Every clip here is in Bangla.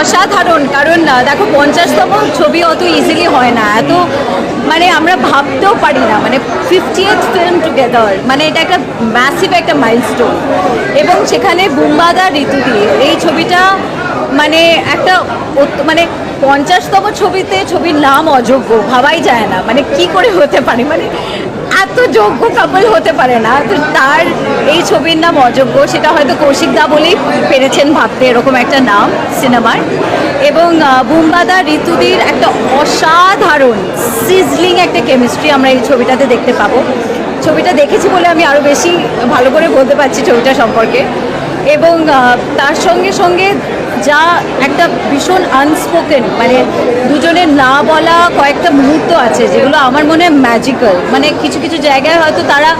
অসাধারণ, কারণ দেখো পঞ্চাশতম ছবি অত ইজিলি হয় না। এত মানে আমরা ভাবতেও পারি না মানে ফিফটিয়েথ ফিল্ম টুগেদার মানে এটা একটা ম্যাসিভ একটা মাইলস্টোন এবং সেখানে বুম্বাদা ঋতু দিয়ে এই ছবিটা মানে একটা মানে পঞ্চাশতম ছবিতে ছবির নাম অযোগ্য, ভাবাই যায় না মানে কি করে হতে পারে? মানে এত যোগ্য কাপল হতে পারে না। তো তার এই ছবির নাম অযোগ্য, সেটা হয়তো কৌশিক দা বলেই পেরেছেন ভাবতে এরকম একটা নাম সিনেমার। এবং বুম্বাদা ঋতুদির একটা অসাধারণ সিজলিং একটা কেমিস্ট্রি আমরা এই ছবিটাতে দেখতে পাবো। ছবিটা দেখেছি বলে আমি আরও বেশি ভালো করে বলতে পারছি ছবিটা সম্পর্কে। এবং তার সঙ্গে সঙ্গে যা একটা ভীষণ আনস্পোকেন মানে দুজনের না বলা কয়েকটা মুহূর্ত আছে যেগুলো আমার মনে হয় ম্যাজিক্যাল মানে কিছু কিছু জায়গায় হয়তো তারা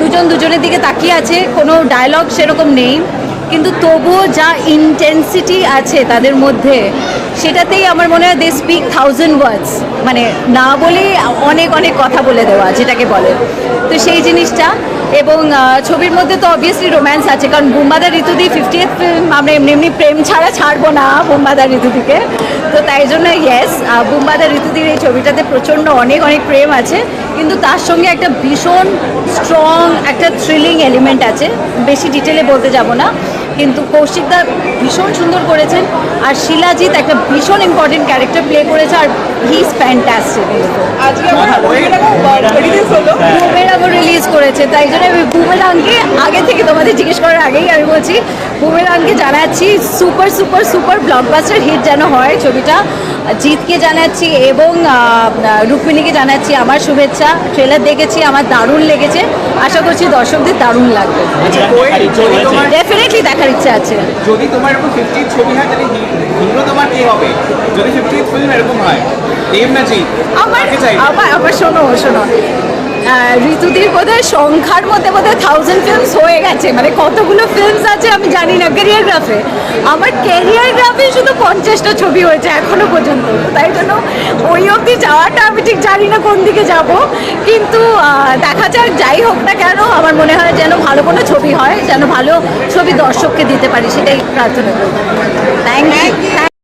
দুজন দুজনের দিকে তাকিয়ে আছে, কোনো ডায়লগ সেরকম নেই। কিন্তু তবুও যা ইন্টেন্সিটি আছে তাদের মধ্যে, সেটাতেই আমার মনে হয় দে স্পিক থাউজেন্ড ওয়ার্ডস মানে না বলেই অনেক অনেক কথা বলে দেওয়া, যেটাকে বলে। তো সেই জিনিসটা এবং ছবির মধ্যে তো অবভিয়াসলি রোম্যান্স আছে কারণ বুম্বাদা ঋতুদি ফিফটিয়েথ ফিল্ম আমরা এমনি এমনি প্রেম ছাড়া ছাড়বো না বুম্বাদা ঋতুদিকে। তো তাই জন্য ইয়েস বুম্বাদা ঋতুদির এই ছবিটাতে প্রচণ্ড অনেক অনেক প্রেম আছে। কিন্তু তার সঙ্গে একটা ভীষণ স্ট্রং একটা থ্রিলিং এলিমেন্ট আছে। বেশি ডিটেলে বলতে যাব না। কিন্তু কৌশিকদা ভীষণ সুন্দর করেছেন। আর শিলাজিৎ একটা ভীষণ ইম্পর্টেন্ট ক্যারেক্টার প্লে করেছে আর হি ইজ ফ্যান্টাস্টিক আজকে রিলিজ করেছে। তাই জন্য আমি বুমেরাংকে আগে থেকে তোমাদের জিজ্ঞেস করার আগেই আমি বলছি বুমেরাংকে জানাচ্ছি super super super blockbuster hit যেন হয় ছবিটা। জিতকে জানাচ্ছি এবং রুক্মিণীকে জানাচ্ছি আমার শুভেচ্ছা। ট্রেলার দেখেছি আমার দারুণ লেগেছে। আশা করছি দর্শকদের দারুণ লাগবে। আচ্ছা কোয়েল যদি তোমার ডেফিনেটলি দেখার ইচ্ছা আছে। যদি তোমার এরকম ফিফটির ছবি হয় তাহলে হিরো তোমার কে হবে? যদি ফিফটির ফিল্ম এরকম হয় আমার আমার শোনো শোনো। ঋতুদির বোধহয় সংখ্যার মধ্যে বোধ হয় থাউজেন্ড ফিল্মস হয়ে গেছে। মানে কতগুলো ফিল্মস আছে আমি জানি না ক্যারিয়ার গ্রাফে আমার ক্যারিয়ার গ্রাফে শুধু পঞ্চাশটা ছবি হয়েছে এখনও পর্যন্ত। তাই জন্য ওই অবধি যাওয়াটা আমি ঠিক জানি না কোন দিকে যাব। কিন্তু দেখা যাক, যাই হোক না কেন, আমার মনে হয় যেন ভালো কোনো ছবি হয়, যেন ভালো ছবি দর্শককে দিতে পারি, সেটাই প্রার্থনা করি। Thank you